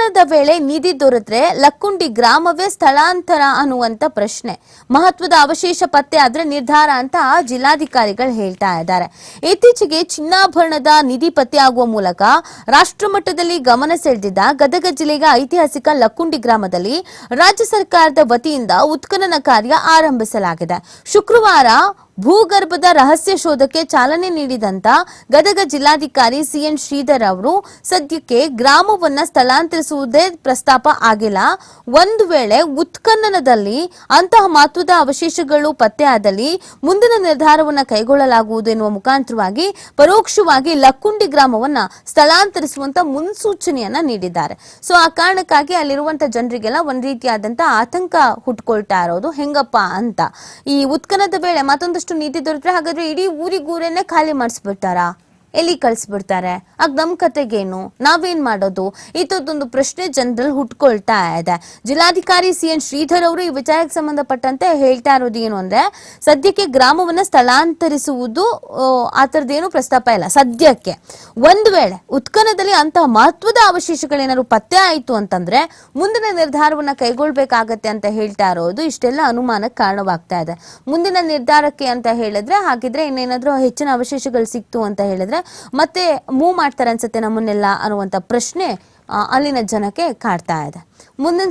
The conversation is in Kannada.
ಉತ್ಖನದ ವೇಳೆ ನಿಧಿ ದೊರೆತ್ರೆ ಲಕ್ಕುಂಡಿ ಗ್ರಾಮವೇ ಸ್ಥಳಾಂತರ ಅನ್ನುವಂತ ಪ್ರಶ್ನೆ. ಮಹತ್ವದ ಅವಶೇಷ ಪತ್ತೆ ಆದ್ರೆ ನಿರ್ಧಾರ ಅಂತ ಜಿಲ್ಲಾಧಿಕಾರಿಗಳು ಹೇಳ್ತಾ ಇದ್ದಾರೆ. ಇತ್ತೀಚೆಗೆ ಚಿನ್ನಾಭರಣದ ನಿಧಿ ಪತ್ತೆಯಾಗುವ ಮೂಲಕ ರಾಷ್ಟ್ರಮಟ್ಟದಲ್ಲಿ ಗಮನ ಸೆಳೆದಿದ್ದ ಗದಗ ಜಿಲ್ಲೆಯ ಐತಿಹಾಸಿಕ ಲಕ್ಕುಂಡಿ ಗ್ರಾಮದಲ್ಲಿ ರಾಜ್ಯ ಸರ್ಕಾರದ ವತಿಯಿಂದ ಉತ್ಖನನ ಕಾರ್ಯ ಆರಂಭಿಸಲಾಗಿದೆ. ಶುಕ್ರವಾರ ಭೂಗರ್ಭದ ರಹಸ್ಯ ಶೋಧಕ್ಕೆ ಚಾಲನೆ ನೀಡಿದಂತ ಗದಗ ಜಿಲ್ಲಾಧಿಕಾರಿ ಸಿಎನ್ ಶ್ರೀಧರ್ ಅವರು ಸದ್ಯಕ್ಕೆ ಗ್ರಾಮವನ್ನ ಸ್ಥಳಾಂತರಿಸುವುದೇ ಪ್ರಸ್ತಾಪ ಆಗಿಲ್ಲ. ಒಂದು ವೇಳೆ ಉತ್ಖನನದಲ್ಲಿ ಅಂತಹ ಮಹತ್ವದ ಅವಶೇಷಗಳು ಪತ್ತೆಯಾದಲ್ಲಿ ಮುಂದಿನ ನಿರ್ಧಾರವನ್ನು ಕೈಗೊಳ್ಳಲಾಗುವುದು ಎನ್ನುವ ಮುಖಾಂತರವಾಗಿ ಪರೋಕ್ಷವಾಗಿ ಲಕ್ಕುಂಡಿ ಗ್ರಾಮವನ್ನ ಸ್ಥಳಾಂತರಿಸುವಂತ ಮುನ್ಸೂಚನೆಯನ್ನ ನೀಡಿದ್ದಾರೆ. ಸೊ ಆ ಕಾರಣಕ್ಕಾಗಿ ಅಲ್ಲಿರುವಂತ ಜನರಿಗೆಲ್ಲ ಒಂದ್ ರೀತಿಯಾದಂತಹ ಆತಂಕ ಹುಟ್ಕೊಳ್ತಾ ಇರೋದು ಹೆಂಗಪ್ಪ ಅಂತ. ಈ ಉತ್ಖನದ ವೇಳೆ ಮತ್ತೊಂದಷ್ಟು ನೀತಿ ದೊರೆತರೆ ಹಾಗಾದ್ರೆ ಇಡೀ ಊರಿಗೂರೇನೆ ಖಾಲಿ ಮಾಡಿಸ್ಬಿಡ್ತಾರಾ? ಎಲ್ಲಿ ಕಳಿಸ್ಬಿಡ್ತಾರೆ? ಆಗ ನಮ್ಮ ಕತೆಗೇನು? ನಾವೇನ್ ಮಾಡೋದು? ಇಂಥದ್ದೊಂದು ಪ್ರಶ್ನೆ ಜನರಲ್ಲಿ ಹುಟ್ಕೊಳ್ತಾ ಇದೆ. ಜಿಲ್ಲಾಧಿಕಾರಿ ಸಿ ಎನ್ ಶ್ರೀಧರ್ ಅವರು ಈ ವಿಚಾರಕ್ಕೆ ಸಂಬಂಧಪಟ್ಟಂತೆ ಹೇಳ್ತಾ ಇರೋದು ಏನು ಅಂದರೆ, ಸದ್ಯಕ್ಕೆ ಗ್ರಾಮವನ್ನ ಸ್ಥಳಾಂತರಿಸುವುದು ಆ ಥರದ್ದೇನು ಪ್ರಸ್ತಾಪ ಇಲ್ಲ. ಸದ್ಯಕ್ಕೆ. ಒಂದು ವೇಳೆ ಉತ್ಖನದಲ್ಲಿ ಅಂತಹ ಮಹತ್ವದ ಅವಶೇಷಗಳೇನಾದ್ರು ಪತ್ತೆ ಆಯಿತು ಅಂತಂದ್ರೆ, ಮುಂದಿನ ನಿರ್ಧಾರವನ್ನ ಕೈಗೊಳ್ಬೇಕಾಗತ್ತೆ ಅಂತ ಹೇಳ್ತಾ ಇರೋದು ಇಷ್ಟೆಲ್ಲ ಅನುಮಾನಕ್ಕೆ ಕಾರಣವಾಗ್ತಾ ಇದೆ. ಮುಂದಿನ ನಿರ್ಧಾರಕ್ಕೆ ಅಂತ ಹೇಳಿದ್ರೆ, ಹಾಗಿದ್ರೆ ಇನ್ನೇನಾದರೂ ಹೆಚ್ಚಿನ ಅವಶೇಷಗಳು ಸಿಕ್ತು ಅಂತ ಹೇಳಿದ್ರೆ ಮತ್ತೆ ಮೂವ್ ಮಾಡ್ತಾರೆ ಅನ್ಸುತ್ತೆ ನಮ್ಮನ್ನೆಲ್ಲ ಅನ್ನುವಂಥ ಪ್ರಶ್ನೆ ಅಲ್ಲಿನ ಜನಕ್ಕೆ ಕಾಡ್ತಾ ಇದೆ. ಮುಂದಿನ